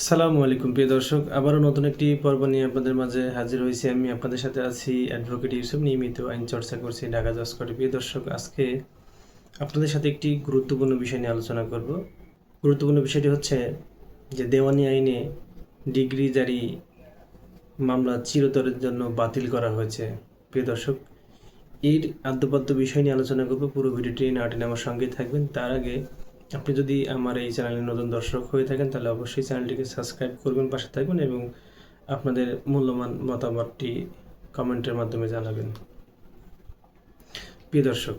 আসসালামু আলাইকুম, প্রিয় দর্শক। আবারও নতুন একটি পর্ব নিয়ে আপনাদের মাঝে হাজির হয়েছি আমি। আপনাদের সাথে আছি অ্যাডভোকেট ইউসুফ, নিয়মিত আইন চর্চা করছি ঢাকা জজ করে প্রিয় দর্শক, আজকে আপনাদের সাথে একটি গুরুত্বপূর্ণ বিষয় নিয়ে আলোচনা করব। গুরুত্বপূর্ণ বিষয়টি হচ্ছে যে, দেওয়ানি আইনে ডিগ্রি জারি মামলা চিরতরের জন্য বাতিল করা হয়েছে। প্রিয় দর্শক, এর আদ্যপাদ্য বিষয় নিয়ে আলোচনা করব। পুরো ভিডিওটি না টেনে আমার সঙ্গেই থাকবেন। তার আগে আপনি যদি আমার এই চ্যানেলের নতুন দর্শক হয়ে থাকেন, তাহলে অবশ্যই চ্যানেলটিকে সাবস্ক্রাইব করবেন, পাশে থাকবেন এবং আপনাদের মূল্যবান মতামতটি কমেন্টের মাধ্যমে জানাবেন। প্রিয় দর্শক,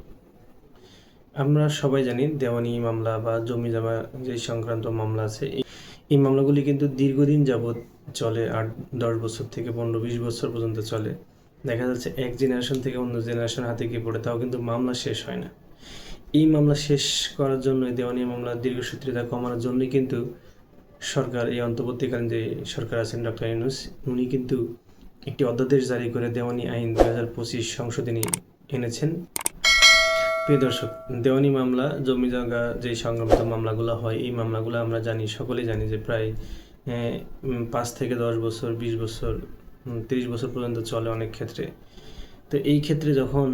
আমরা সবাই জানি দেওয়ানি মামলা বা জমি জমা যে সংক্রান্ত মামলা আছে, এই- মামলাগুলি কিন্তু দীর্ঘদিন যাবৎ চলে, আট, দশ বছর থেকে পনেরো, বিশ বছর পর্যন্ত চলে। দেখা যাচ্ছে এক জেনারেশন থেকে অন্য জেনারেশন হাতে গিয়ে পড়ে, তাও কিন্তু মামলা শেষ হয় না। এই মামলা শেষ করার জন্য দেওয়ানি মামলার দীর্ঘসূত্রিতা কমানোর জন্যই কিন্তু সরকার, এই অন্তর্বর্তীকালীন যে সরকার আছেন ডক্টর ইউনুস, উনি কিন্তু একটি অধ্যাদেশ জারি করে দেওয়ানি আইন দু হাজার পঁচিশ সংশোধনী এনেছেন। প্রিয় দর্শক দেওয়ানি মামলা, জমি জায়গা যে সংক্রান্ত মামলাগুলো হয়, এই মামলাগুলো আমরা জানি, সকলেই জানি যে প্রায় পাঁচ থেকে দশ বছর, বিশ বছর তিরিশ বছর পর্যন্ত চলে অনেক ক্ষেত্রে। তো এই ক্ষেত্রে যখন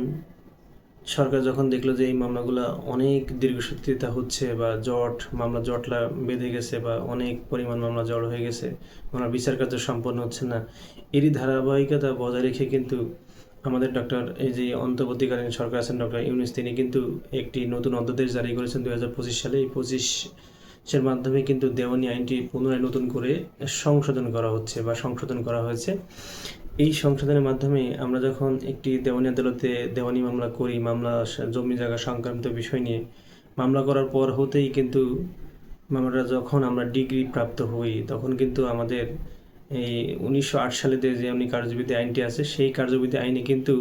সরকার যখন দেখল যে এই মামলাগুলো অনেক দীর্ঘসূত্রিতা হচ্ছে বা জট, মামলা জটলা বেঁধে গেছে বা অনেক পরিমাণ মামলা জড় হয়ে গেছে মামলা বিচার কার্য সম্পন্ন হচ্ছে না, এরই ধারাবাহিকতা বজায় রেখে কিন্তু আমাদের ডক্টর এই যে অন্তর্বর্তীকালীন সরকার আছেন ডক্টর ইউনুস, তিনি কিন্তু একটি নতুন অধ্যাদেশ জারি করেছেন দু হাজার পঁচিশ সালে। এই পঁচিশের মাধ্যমে কিন্তু দেওয়ানি আইনটি পুনরায় নতুন করে সংশোধন করা হচ্ছে বা সংশোধন করা হয়েছে। এই সংশোধনের মাধ্যমে আমরা যখন একটি দেওয়ানি আদালতে দেওয়ানি মামলা করি, মামলা জমি জায়গা সংক্রান্ত বিষয় নিয়ে মামলা করার পর হতেই কিন্তু মামলাটা যখন আমরা ডিগ্রি প্রাপ্ত হই, তখন কিন্তু আমাদের এই উনিশশো আট সালে যে এমনি কার্যবিধি আইনটি আছে, সেই কার্যবিধি আইনে কিন্তু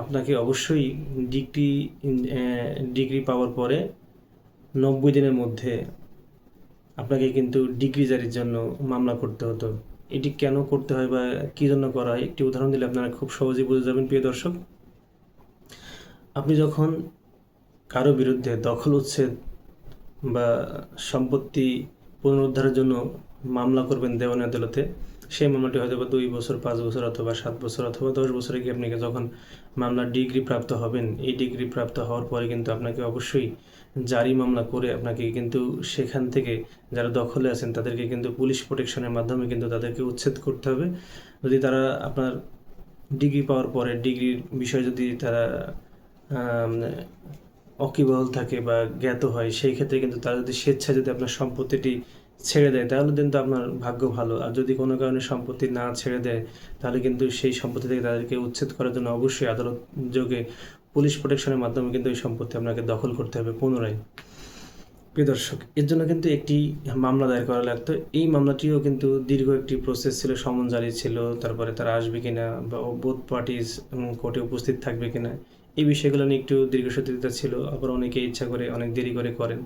আপনাকে অবশ্যই ডিগ্রি ডিগ্রি পাওয়ার পরে নব্বই দিনের মধ্যে আপনাকে কিন্তু ডিগ্রি জারির জন্য মামলা করতে হতো। এটি কেন করতে হয় বা কী জন্য করা হয়, একটি উদাহরণ দিলে আপনারা খুব সহজেই বুঝে যাবেন, প্রিয় দর্শক। আপনি যখন কারও বিরুদ্ধে দখল, উচ্ছেদ বা সম্পত্তি পুনরুদ্ধারের জন্য মামলা করবেন দেওয়ানি আদালতে সেই মামলাটি হয়তো বা দুই বছর পাঁচ বছর অথবা সাত বছর অথবা দশ বছরে গিয়ে আপনাকে যখন মামলার ডিগ্রি প্রাপ্ত হবেন এই ডিগ্রি প্রাপ্ত হওয়ার পরে কিন্তু আপনাকে অবশ্যই জারি মামলা করে আপনাকে কিন্তু সেখান থেকে যারা দখলে আছেন তাদেরকে কিন্তু পুলিশ প্রোটেকশনের মাধ্যমে কিন্তু তাদেরকে উচ্ছেদ করতে হবে। যদি তারা আপনার ডিগ্রি পাওয়ার পরে ডিগ্রির বিষয়ে যদি তারা আম, অকিবহল থাকে বা জ্ঞাত হয় সেই ক্ষেত্রে কিন্তু তারা যদি স্বেচ্ছায় যদি আপনার সম্পত্তিটি ছেড়ে দেয়, তাহলে কিন্তু আপনার ভাগ্য ভালো। আর যদি কোনো কারণে সম্পত্তি না ছেড়ে দেয়, তাহলে কিন্তু সেই সম্পত্তি থেকে তাদেরকে উচ্ছেদ করার জন্য অবশ্যই আদালত যোগে পুলিশ প্রোটেকশনের মাধ্যমে কিন্তু এই সম্পত্তি আপনাকে দখল করতে হবে পুনরায়। প্রিয় দর্শক, এর জন্য কিন্তু একটি মামলা দায়ের করা লাগতো। এই মামলাটিও কিন্তু দীর্ঘ একটি প্রসেস ছিল, সমন জারি ছিল, তারপরে তারা আসবে কিনা বা বোথ পার্টিজ কোর্টে উপস্থিত থাকবে কিনা, এই বিষয়গুলো নিয়ে একটু দীর্ঘসূত্রিতা ছিল। আবার অনেকে ইচ্ছা করে, অনেক দেরি করে করেন।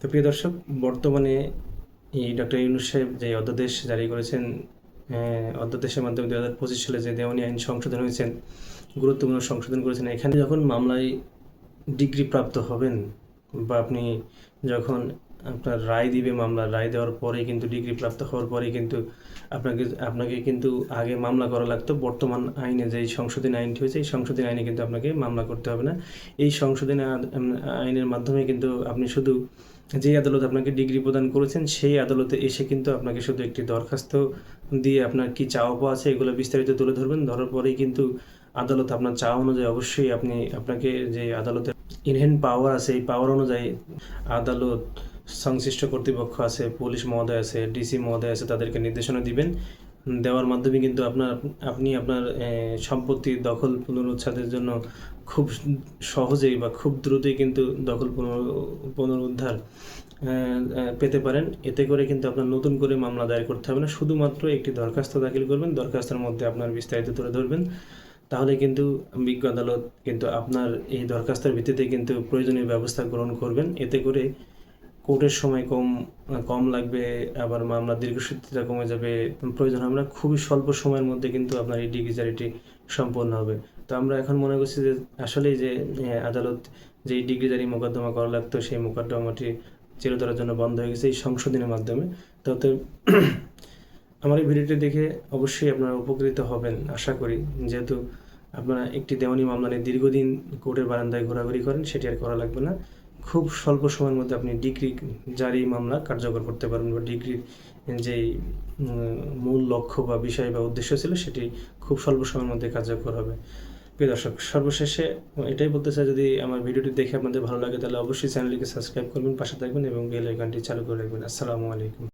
তো প্রিয় দর্শক, বর্তমানে এই ডক্টর ইউনুস সাহেব যে অধ্যাদেশ জারি করেছেন অধ্যাদেশের মাধ্যমে দু হাজার পঁচিশ সালে যে দেওয়ানি আইন সংশোধন হয়েছেন গুরুত্বপূর্ণ সংশোধন করেছেন, এখানে যখন মামলায় ডিগ্রি প্রাপ্ত হবেন বা আপনি যখন আপনার রায় দিবে মামলা রায় দেওয়ার পরেই কিন্তু ডিগ্রি প্রাপ্ত হওয়ার পরে কিন্তু আপনাকে আপনাকে কিন্তু আগে মামলা করা লাগতো। বর্তমান আইনে যে সংশোধনী আইনটি হয়েছে, এই সংশোধনী আইনে কিন্তু আপনাকে মামলা করতে হবে না। এই সংশোধনী আইনের মাধ্যমে কিন্তু আপনি শুধু যে আদালত আপনাকে ডিগ্রি প্রদান করেছেন, সেই আদালতে এসে কিন্তু আপনাকে শুধু একটি দরখাস্ত দিয়ে আপনার কি চাওয়া পাওয়া আছে এগুলো বিস্তারিত তুলে ধরবেন। ধরার পরেই কিন্তু আদালত আপনার চাওয়া অনুযায়ী অবশ্যই আপনি আপনাকে যে আদালতের ইনহেন্ট পাওয়ার আছে, এই পাওয়ার অনুযায়ী আদালত সংশ্লিষ্ট কর্তৃপক্ষ আছে, পুলিশ মহোদয় আছে ডিসি মহোদয় আছে, তাদেরকে নির্দেশনা দিবেন। দেওয়ার মাধ্যমে কিন্তু আপনার আপনি আপনার এ, সম্পত্তি দখল পুনরুচ্ছেদের জন্য খুব সহজেই বা খুব দ্রুতই কিন্তু দখল পুনর পুনরুদ্ধার পেতে পারেন। এতে করে কিন্তু আপনার নতুন করে মামলা দায়ের করতে হবে না। শুধুমাত্র একটি দরখাস্ত দাখিল করবেন দরখাস্তের মধ্যে আপনার বিস্তারিত তুলে ধরবেন। তাহলে কিন্তু বিজ্ঞ আদালত কিন্তু আপনার এই দরখাস্তের ভিত্তিতে কিন্তু প্রয়োজনীয় ব্যবস্থা গ্রহণ করবেন। এতে করে কোর্টের সময় কম কম লাগবে, আবার মামলা দীর্ঘসূত্রিতা কমে যাবে, প্রয়োজন না খুবই স্বল্প সময়ের মধ্যে কিন্তু আপনার এই ডিগ্রি জারিটি সম্পন্ন হবে। তো আমরা এখন মনে করছি যে আসলেই যে আদালত যে ডিগ্রি জারি মোকদ্দমা করা লাগতো, সেই মোকদ্দমাটি চিরতরের জন্য বন্ধ হয়ে গেছে এই সংশোধনের মাধ্যমে। তাতে আমার এই ভিডিওটি দেখে অবশ্যই আপনারা উপকৃত হবেন, আশা করি। যেহেতু আপনারা একটি দেওয়ানি মামলা নিয়ে দীর্ঘদিন কোর্টের বারান্দায় ঘোরাঘুরি করেন, সেটি আর করা লাগবে না। খুব স্বল্প সময়ের মধ্যে আপনি ডিগ্রি জারি মামলা কার্যকর করতে পারবেন বা ডিগ্রির যেই মূল লক্ষ্য বা বিষয় বা উদ্দেশ্য ছিল সেটি খুব স্বল্প সময়ের মধ্যে কার্যকর হবে। প্রিয় দর্শক, সর্বশেষে এটাই বলতে চাই, যদি আমার ভিডিওটি দেখে আপনাদের ভালো লাগে তাহলে অবশ্যই চ্যানেলটিকে সাবস্ক্রাইব করবেন, পাশে থাকবেন এবং বেল আইকনটি চালু করে রাখবেন। আসসালামু আলাইকুম।